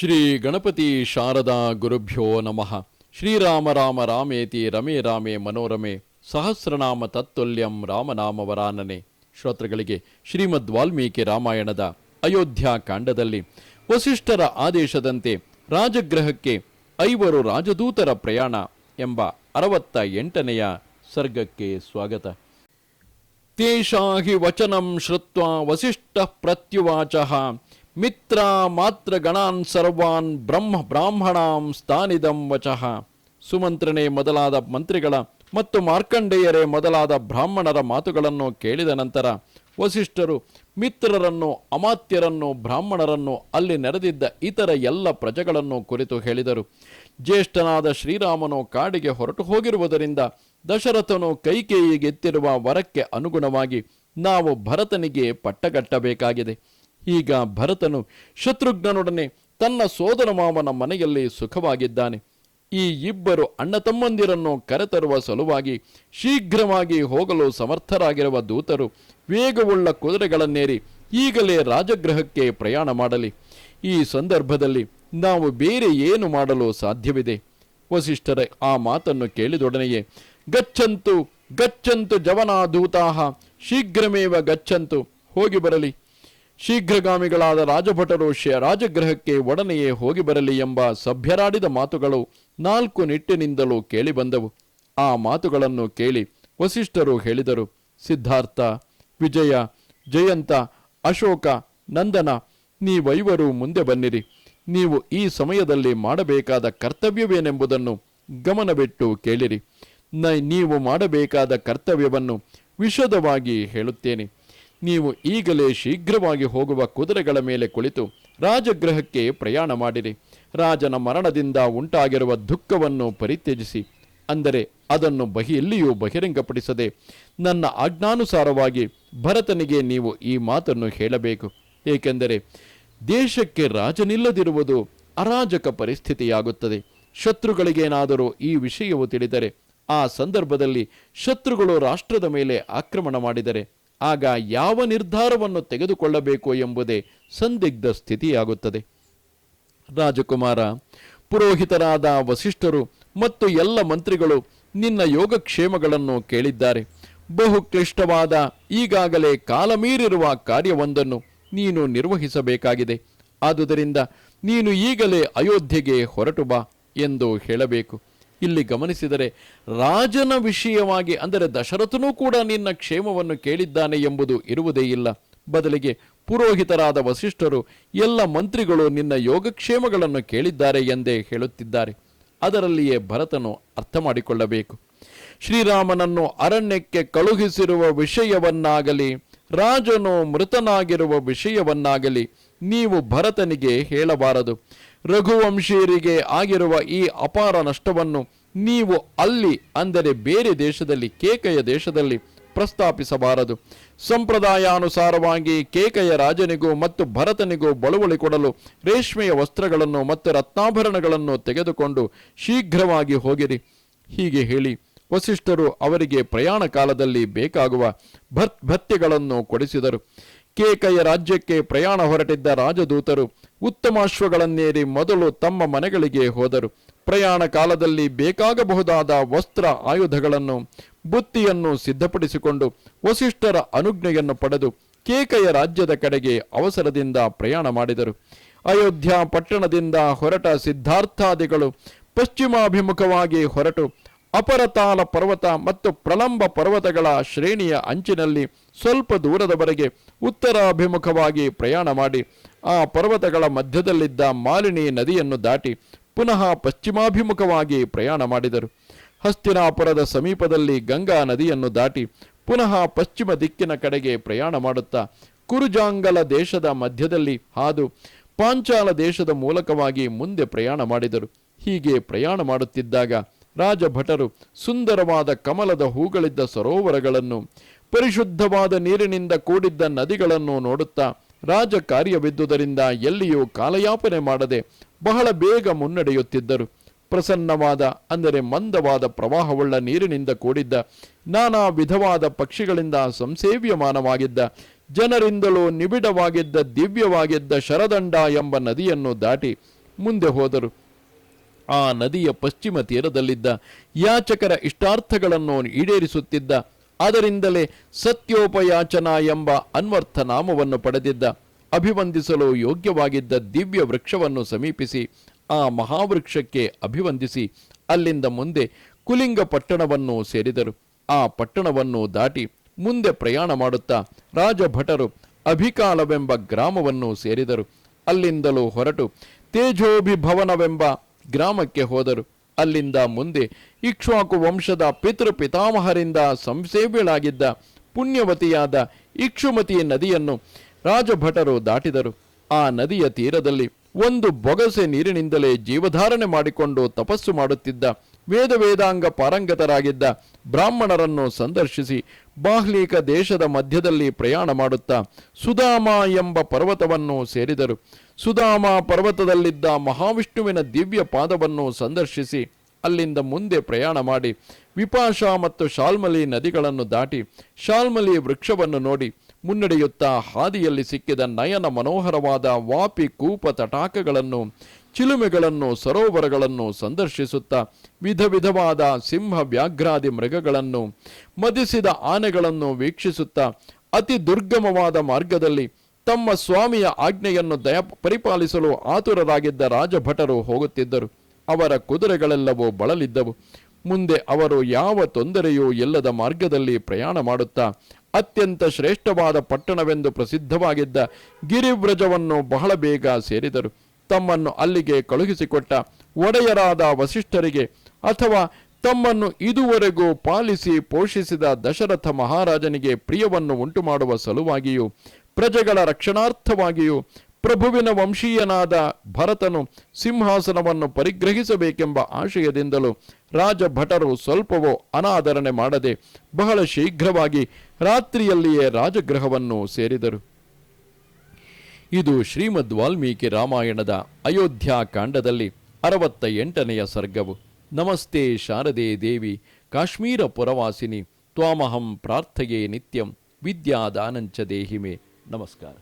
ಶ್ರೀ ಗಣಪತಿ ಶಾರದಾ ಗುರುಭ್ಯೋ ನಮಃ. ಶ್ರೀರಾಮ ರಾಮ ರಾಮೇತಿ ರಮೇ ರಾಮೇ ಮನೋರಮೆ. ಸಹಸ್ರನಾಮ ತತ್ತುಲ್ಯಂ ರಾಮನಾಮವರಾನನೆ. ಶ್ರೋತೃಗಳಿಗೆ ಶ್ರೀಮದ್ ವಾಲ್ಮೀಕಿ ರಾಮಾಯಣದ ಅಯೋಧ್ಯ ಕಾಂಡದಲ್ಲಿ ವಸಿಷ್ಠರ ಆದೇಶದಂತೆ ರಾಜಗ್ರಹಕ್ಕೆ ಐವರು ರಾಜದೂತರ ಪ್ರಯಾಣ ಎಂಬ ಅರವತ್ತ ಎಂಟನೆಯ ಸರ್ಗಕ್ಕೆ ಸ್ವಾಗತ. ತೇಷಾ ಹಿ ವಚನಂ ಶ್ರುತ್ವ ವಸಿಷ್ಠ ಪ್ರತ್ಯುವಾಚ. ಮಿತ್ರ ಮಾತ್ರ ಗಣಾನ್ ಸರ್ವಾನ್ ಬ್ರಹ್ಮ ಬ್ರಾಹ್ಮಣಾಂ ಸ್ಥಾನಿದಂ ವಚಃ ಸುಮಂತ್ರನೇ ಮೊದಲಾದ ಮಂತ್ರಿಗಳ ಮತ್ತು ಮಾರ್ಕಂಡೇಯರೇ ಮೊದಲಾದ ಬ್ರಾಹ್ಮಣರ ಮಾತುಗಳನ್ನು ಕೇಳಿದ ನಂತರ ವಸಿಷ್ಠರು ಮಿತ್ರರನ್ನು, ಅಮಾತ್ಯರನ್ನು, ಬ್ರಾಹ್ಮಣರನ್ನು ಅಲ್ಲಿ ನೆರೆದಿದ್ದ ಇತರ ಎಲ್ಲ ಪ್ರಜೆಗಳನ್ನು ಕುರಿತು ಹೇಳಿದರು. ಜ್ಯೇಷ್ಠನಾದ ಶ್ರೀರಾಮನು ಕಾಡಿಗೆ ಹೊರಟು ಹೋಗಿರುವುದರಿಂದ ದಶರಥನು ಕೈಕೇಯಿಗೆತ್ತಿರುವ ವರಕ್ಕೆ ಅನುಗುಣವಾಗಿ ನಾವು ಭರತನಿಗೆ ಪಟ್ಟಗಟ್ಟಬೇಕಾಗಿದೆ. ಈಗ ಭರತನು ಶತ್ರುಘ್ನನೊಡನೆ ತನ್ನ ಸೋದರ ಮಾವನ ಮನೆಯಲ್ಲಿ ಸುಖವಾಗಿದ್ದಾನೆ. ಈ ಇಬ್ಬರು ಅಣ್ಣ ತಮ್ಮಂದಿರನ್ನು ಕರೆತರುವ ಸಲುವಾಗಿ ಶೀಘ್ರವಾಗಿ ಹೋಗಲು ಸಮರ್ಥರಾಗಿರುವ ದೂತರು ವೇಗವುಳ್ಳ ಕುದುರೆಗಳನ್ನೇರಿ ಈಗಲೇ ರಾಜಗೃಹಕ್ಕೆ ಪ್ರಯಾಣ ಮಾಡಲಿ. ಈ ಸಂದರ್ಭದಲ್ಲಿ ನಾವು ಬೇರೆ ಏನು ಮಾಡಲು ಸಾಧ್ಯವಿದೆ? ವಸಿಷ್ಠರ, ಆ ಮಾತನ್ನು ಕೇಳಿದೊಡನೆಯೇ, ಗಚ್ಚಂತು ಗಚ್ಚಂತು ಜವನಾದೂತಾಹ ಶೀಘ್ರಮೇವ ಗಚ್ಚಂತು, ಹೋಗಿ ಬರಲಿ. ಶೀಘ್ರಗಾಮಿಗಳಾದ ರಾಜಭಟರು ರಾಜಗೃಹಕ್ಕೆ ಒಡನೆಯೇ ಹೋಗಿ ಬರಲಿ ಎಂಬ ಸಭ್ಯರಾಡಿದ ಮಾತುಗಳು ನಾಲ್ಕು ನಿಟ್ಟಿನಿಂದಲೂ ಕೇಳಿಬಂದವು ಆ ಮಾತುಗಳನ್ನು ಕೇಳಿ ವಸಿಷ್ಠರು ಹೇಳಿದರು, ಸಿದ್ಧಾರ್ಥ, ವಿಜಯ, ಜಯಂತ, ಅಶೋಕ, ನಂದನ, ನೀವೈವರು ಮುಂದೆ ಬನ್ನಿರಿ. ನೀವು ಈ ಸಮಯದಲ್ಲಿ ಮಾಡಬೇಕಾದ ಕರ್ತವ್ಯವೇನೆಂಬುದನ್ನು ಗಮನವಿಟ್ಟು ಕೇಳಿರಿ. ನೀವು ಮಾಡಬೇಕಾದ ಕರ್ತವ್ಯವನ್ನು ವಿಶದವಾಗಿ ಹೇಳುತ್ತೇನೆ. ನೀವು ಈಗಲೇ ಶೀಘ್ರವಾಗಿ ಹೋಗುವ ಕುದುರೆಗಳ ಮೇಲೆ ಕುಳಿತು ರಾಜಗೃಹಕ್ಕೆ ಪ್ರಯಾಣ ಮಾಡಿರಿ. ರಾಜನ ಮರಣದಿಂದ ಉಂಟಾಗಿರುವ ದುಃಖವನ್ನು ಪರಿತ್ಯಜಿಸಿ. ಅಂದರೆ ಅದನ್ನು ಬಹಿಯಲ್ಲಿಯೂ ಬಹಿರಂಗಪಡಿಸದೆ ನನ್ನ ಆಜ್ಞಾನುಸಾರವಾಗಿ ಭರತನಿಗೆ ನೀವು ಈ ಮಾತನ್ನು ಹೇಳಬೇಕು. ಏಕೆಂದರೆ ದೇಶಕ್ಕೆ ರಾಜನಿಲ್ಲದಿರುವುದು ಅರಾಜಕ ಪರಿಸ್ಥಿತಿಯಾಗುತ್ತದೆ. ಶತ್ರುಗಳಿಗೇನಾದರೂ ಈ ವಿಷಯವು ತಿಳಿದರೆ ಆ ಸಂದರ್ಭದಲ್ಲಿ ಶತ್ರುಗಳು ರಾಷ್ಟ್ರದ ಮೇಲೆ ಆಕ್ರಮಣ ಮಾಡಿದರೆ ಆಗ ಯಾವ ನಿರ್ಧಾರವನ್ನು ತೆಗೆದುಕೊಳ್ಳಬೇಕು ಎಂಬುದೇ ಸಂದಿಗ್ಧ ಸ್ಥಿತಿಯಾಗುತ್ತದೆ. ರಾಜಕುಮಾರ, ಪುರೋಹಿತರಾದ ವಸಿಷ್ಠರು ಮತ್ತು ಎಲ್ಲ ಮಂತ್ರಿಗಳು ನಿನ್ನ ಯೋಗಕ್ಷೇಮಗಳನ್ನು ಕೇಳಿದ್ದಾರೆ. ಬಹು ಕ್ಲಿಷ್ಟವಾದ ಈಗಾಗಲೇ ಕಾಲಮೀರಿರುವ ಕಾರ್ಯವೊಂದನ್ನು ನೀನು ನಿರ್ವಹಿಸಬೇಕಾಗಿದೆ. ಆದುದರಿಂದ ನೀನು ಈಗಲೇ ಅಯೋಧ್ಯೆಗೆ ಹೊರಟು ಬಾ ಎಂದು ಹೇಳಬೇಕು. ಇಲ್ಲಿ ಗಮನಿಸಿದರೆ ರಾಜನ ವಿಷಯವಾಗಿ, ಅಂದರೆ ದಶರಥನೂ ಕೂಡ ನಿನ್ನ ಕ್ಷೇಮವನ್ನು ಕೇಳಿದ್ದಾನೆ ಎಂಬುದು ಇರುವುದೇ ಇಲ್ಲ. ಬದಲಿಗೆ ಪುರೋಹಿತರಾದ ವಸಿಷ್ಠರು, ಎಲ್ಲ ಮಂತ್ರಿಗಳು ನಿನ್ನ ಯೋಗಕ್ಷೇಮಗಳನ್ನು ಕೇಳಿದ್ದಾರೆ ಎಂದೇ ಹೇಳುತ್ತಿದ್ದಾರೆ. ಅದರಲ್ಲಿಯೇ ಭರತನು ಅರ್ಥ ಮಾಡಿಕೊಳ್ಳಬೇಕು. ಶ್ರೀರಾಮನನ್ನು ಅರಣ್ಯಕ್ಕೆ ಕಳುಹಿಸಿರುವ ವಿಷಯವನ್ನಾಗಲಿ, ರಾಜನು ಮೃತನಾಗಿರುವ ವಿಷಯವನ್ನಾಗಲಿ ನೀವು ಭರತನಿಗೆ ಹೇಳಬಾರದು. ರಘುವಂಶೀಯರಿಗೆ ಆಗಿರುವ ಈ ಅಪಾರ ನಷ್ಟವನ್ನು ನೀವು ಅಲ್ಲಿ, ಅಂದರೆ ಬೇರೆ ದೇಶದಲ್ಲಿ, ಕೇಕೆಯ ದೇಶದಲ್ಲಿ ಪ್ರಸ್ತಾಪಿಸಬಾರದು. ಸಂಪ್ರದಾಯಾನುಸಾರವಾಗಿ ಕೇಕೆಯ ರಾಜನಿಗೂ ಮತ್ತು ಭರತನಿಗೂ ಬಳುವಳಿ ಕೊಡಲು ರೇಷ್ಮೆಯ ವಸ್ತ್ರಗಳನ್ನು ಮತ್ತು ರತ್ನಾಭರಣಗಳನ್ನು ತೆಗೆದುಕೊಂಡು ಶೀಘ್ರವಾಗಿ ಹೋಗಿರಿ. ಹೀಗೆ ಹೇಳಿ ವಸಿಷ್ಠರು ಅವರಿಗೆ ಪ್ರಯಾಣ ಕಾಲದಲ್ಲಿ ಬೇಕಾಗುವ ಭತ್ ಭತ್ಯೆಗಳನ್ನು ಕೊಡಿಸಿದರು. ಕೇಕೆಯ ರಾಜ್ಯಕ್ಕೆ ಪ್ರಯಾಣ ಹೊರಟಿದ್ದ ರಾಜದೂತರು ಉತ್ತಮಾಶ್ವಗಳನ್ನೇರಿ ಮೊದಲು ತಮ್ಮ ಮನೆಗಳಿಗೆ ಹೋದರು. ಪ್ರಯಾಣ ಕಾಲದಲ್ಲಿ ಬೇಕಾಗಬಹುದಾದ ವಸ್ತ್ರ ಆಯುಧಗಳನ್ನು, ಬುತ್ತಿಯನ್ನು ಸಿದ್ಧಪಡಿಸಿಕೊಂಡು ವಸಿಷ್ಠರ ಅನುಜ್ಞೆಯನ್ನು ಪಡೆದು ಕೇಕೆಯ ರಾಜ್ಯದ ಕಡೆಗೆ ಅವಸರದಿಂದ ಪ್ರಯಾಣ ಮಾಡಿದರು. ಅಯೋಧ್ಯ ಪಟ್ಟಣದಿಂದ ಹೊರಟ ಸಿದ್ಧಾರ್ಥಾದಿಗಳು ಪಶ್ಚಿಮಾಭಿಮುಖವಾಗಿ ಹೊರಟು ಅಪರತಾಲ ಪರ್ವತ ಮತ್ತು ಪ್ರಲಂಬ ಪರ್ವತಗಳ ಶ್ರೇಣಿಯ ಅಂಚಿನಲ್ಲಿ ಸ್ವಲ್ಪ ದೂರದವರೆಗೆ ಉತ್ತರಾಭಿಮುಖವಾಗಿ ಪ್ರಯಾಣ ಮಾಡಿ, ಆ ಪರ್ವತಗಳ ಮಧ್ಯದಲ್ಲಿದ್ದ ಮಾಲಿನಿ ನದಿಯನ್ನು ದಾಟಿ ಪುನಃ ಪಶ್ಚಿಮಾಭಿಮುಖವಾಗಿ ಪ್ರಯಾಣ ಮಾಡಿದರು. ಹಸ್ತಿನಾಪುರದ ಸಮೀಪದಲ್ಲಿ ಗಂಗಾ ನದಿಯನ್ನು ದಾಟಿ ಪುನಃ ಪಶ್ಚಿಮ ದಿಕ್ಕಿನ ಕಡೆಗೆ ಪ್ರಯಾಣ ಮಾಡುತ್ತಾ ಕುರುಜಾಂಗಲ ದೇಶದ ಮಧ್ಯದಲ್ಲಿ ಹಾದು ಪಾಂಚಾಲ ದೇಶದ ಮೂಲಕವಾಗಿ ಮುಂದೆ ಪ್ರಯಾಣ ಮಾಡಿದರು. ಹೀಗೆ ಪ್ರಯಾಣ ಮಾಡುತ್ತಿದ್ದಾಗ ರಾಜಭಟರು ಸುಂದರವಾದ ಕಮಲದ ಹೂಗಳಿದ್ದ ಸರೋವರಗಳನ್ನು, ಪರಿಶುದ್ಧವಾದ ನೀರಿನಿಂದ ಕೂಡಿದ್ದ ನದಿಗಳನ್ನು ನೋಡುತ್ತಾ ರಾಜ ಕಾರ್ಯವಿದ್ದುದರಿಂದ ಎಲ್ಲಿಯೂ ಕಾಲಯಾಪನೆ ಮಾಡದೆ ಬಹಳ ಬೇಗ ಮುನ್ನಡೆಯುತ್ತಿದ್ದರು. ಪ್ರಸನ್ನವಾದ, ಅಂದರೆ ಮಂದವಾದ ಪ್ರವಾಹವುಳ್ಳ ನೀರಿನಿಂದ ಕೂಡಿದ್ದ, ನಾನಾ ವಿಧವಾದ ಪಕ್ಷಿಗಳಿಂದ ಸಂಸೇವ್ಯಮಾನವಾಗಿದ್ದ, ಜನರಿಂದಲೂ ನಿಬಿಡವಾಗಿದ್ದ ದಿವ್ಯವಾಗಿದ್ದ ಶರದಂಡ ಎಂಬ ನದಿಯನ್ನು ದಾಟಿ ಮುಂದೆ ಹೋದರು. ಆ ನದಿಯ ಪಶ್ಚಿಮ ತೀರದಲ್ಲಿದ್ದ ಯಾಚಕರ ಇಷ್ಟಾರ್ಥಗಳನ್ನು ಈಡೇರಿಸುತ್ತಿದ್ದ, ಅದರಿಂದಲೇ ಸತ್ಯೋಪಯಾಚನ ಎಂಬ ಅನ್ವರ್ಥ ನಾಮವನ್ನು ಪಡೆದಿದ್ದ, ಅಭಿವಂದಿಸಲು ಯೋಗ್ಯವಾಗಿದ್ದ ದಿವ್ಯ ವೃಕ್ಷವನ್ನು ಸಮೀಪಿಸಿ ಆ ಮಹಾವೃಕ್ಷಕ್ಕೆ ಅಭಿವಂದಿಸಿ ಅಲ್ಲಿಂದ ಮುಂದೆ ಕುಲಿಂಗ ಪಟ್ಟಣವನ್ನು ಸೇರಿದರು. ಆ ಪಟ್ಟಣವನ್ನು ದಾಟಿ ಮುಂದೆ ಪ್ರಯಾಣ ಮಾಡುತ್ತಾ ರಾಜಭಟರು ಅಭಿಕಾಲವೆಂಬ ಗ್ರಾಮವನ್ನು ಸೇರಿದರು. ಅಲ್ಲಿಂದಲೂ ಹೊರಟು ತೇಜೋಭಿಭವನವೆಂಬ ಗ್ರಾಮಕ್ಕೆ ಹೋದರು. ಅಲ್ಲಿಂದ ಮುಂದೆ ಇಕ್ಷ್ವಾಕು ವಂಶದ ಪಿತೃ ಪಿತಾಮಹರಿಂದ ಸಂಸೇವ್ಯಳಾಗಿದ್ದ ಪುಣ್ಯವತಿಯಾದ ಇಕ್ಷುಮತಿ ನದಿಯನ್ನು ರಾಜಭಟರು ದಾಟಿದರು. ಆ ನದಿಯ ತೀರದಲ್ಲಿ ಒಂದು ಬೊಗಸೆ ನೀರಿನಿಂದಲೇ ಜೀವಧಾರಣೆ ಮಾಡಿಕೊಂಡು ತಪಸ್ಸು ಮಾಡುತ್ತಿದ್ದ ವೇದ ವೇದಾಂಗ ಪಾರಂಗತರಾಗಿದ್ದ ಬ್ರಾಹ್ಮಣರನ್ನು ಸಂದರ್ಶಿಸಿ ಬಾಹ್ಲೀಕ ದೇಶದ ಮಧ್ಯದಲ್ಲಿ ಪ್ರಯಾಣ ಮಾಡುತ್ತಾ ಸುಧಾಮ ಎಂಬ ಪರ್ವತವನ್ನು ಸೇರಿದರು. ಸುಧಾಮ ಪರ್ವತದಲ್ಲಿದ್ದ ಮಹಾವಿಷ್ಣುವಿನ ದಿವ್ಯ ಪಾದವನ್ನು ಸಂದರ್ಶಿಸಿ ಅಲ್ಲಿಂದ ಮುಂದೆ ಪ್ರಯಾಣ ಮಾಡಿ ವಿಪಾಶ ಮತ್ತು ಶಾಲ್ಮಲಿ ನದಿಗಳನ್ನು ದಾಟಿ ಶಾಲ್ಮಲಿ ವೃಕ್ಷವನ್ನು ನೋಡಿ ಮುನ್ನಡೆಯುತ್ತಾ ಹಾದಿಯಲ್ಲಿ ಸಿಕ್ಕಿದ ನಯನ ಮನೋಹರವಾದ ವಾಪಿ ಕೂಪ ತಟಾಕಗಳನ್ನು, ಚಿಲುಮೆಗಳನ್ನು, ಸರೋವರಗಳನ್ನು ಸಂದರ್ಶಿಸುತ್ತಾ ವಿಧ ವಿಧವಾದ ಸಿಂಹ ವ್ಯಾಘ್ರಾದಿ ಮೃಗಗಳನ್ನು, ಮದಿಸಿದ ಆನೆಗಳನ್ನು ವೀಕ್ಷಿಸುತ್ತಾ ಅತಿ ದುರ್ಗಮವಾದ ಮಾರ್ಗದಲ್ಲಿ ತಮ್ಮ ಸ್ವಾಮಿಯ ಆಜ್ಞೆಯನ್ನು ದಯ ಪರಿಪಾಲಿಸಲು ಆತುರರಾಗಿದ್ದ ರಾಜಭಟರು ಹೋಗುತ್ತಿದ್ದರು. ಅವರ ಕುದುರೆಗಳೆಲ್ಲವೂ ಬಳಲಿದ್ದವು. ಮುಂದೆ ಅವರು ಯಾವ ತೊಂದರೆಯೂ ಇಲ್ಲದ ಮಾರ್ಗದಲ್ಲಿ ಪ್ರಯಾಣ ಮಾಡುತ್ತಾ ಅತ್ಯಂತ ಶ್ರೇಷ್ಠವಾದ ಪಟ್ಟಣವೆಂದು ಪ್ರಸಿದ್ಧವಾಗಿದ್ದ ಗಿರಿವ್ರಜವನ್ನು ಬಹಳ ಬೇಗ ಸೇರಿದರು. ತಮ್ಮನ್ನು ಅಲ್ಲಿಗೆ ಕಳುಹಿಸಿಕೊಟ್ಟ ಒಡೆಯರಾದ ವಸಿಷ್ಠರಿಗೆ ಅಥವಾ ತಮ್ಮನ್ನು ಇದುವರೆಗೂ ಪಾಲಿಸಿ ಪೋಷಿಸಿದ ದಶರಥ ಮಹಾರಾಜನಿಗೆ ಪ್ರಿಯವನ್ನು ಉಂಟುಮಾಡುವ ಸಲುವಾಗಿಯೂ, ಪ್ರಜೆಗಳ ರಕ್ಷಣಾರ್ಥವಾಗಿಯೂ ಪ್ರಭುವಿನ ವಂಶೀಯನಾದ ಭರತನು ಸಿಂಹಾಸನವನ್ನು ಪರಿಗ್ರಹಿಸಬೇಕೆಂಬ ಆಶಯದಿಂದಲೂ ರಾಜಭಟರು ಸ್ವಲ್ಪವೋ ಅನಾದರಣೆ ಮಾಡದೆ ಬಹಳ ಶೀಘ್ರವಾಗಿ ರಾತ್ರಿಯಲ್ಲಿಯೇ ರಾಜಗೃಹವನ್ನು ಸೇರಿದರು. ಇದು ಶ್ರೀಮದ್ ವಾಲ್ಮೀಕಿ ರಾಮಾಯಣದ ಅಯೋಧ್ಯಾ ಕಾಂಡದಲ್ಲಿ ಅರವತ್ತ ಎಂಟನೆಯ ಸರ್ಗವು. ನಮಸ್ತೆ ಶಾರದೆ ದೇವಿ, ಕಾಶ್ಮೀರ ಪುರವಾಸಿನಿ, ತ್ವಾಮಹಂ ಪ್ರಾರ್ಥಯೇ ನಿತ್ಯಂ, ವಿದ್ಯಾದಾನಂಚ ದೇಹಿಮೆ. ನಮಸ್ಕಾರ.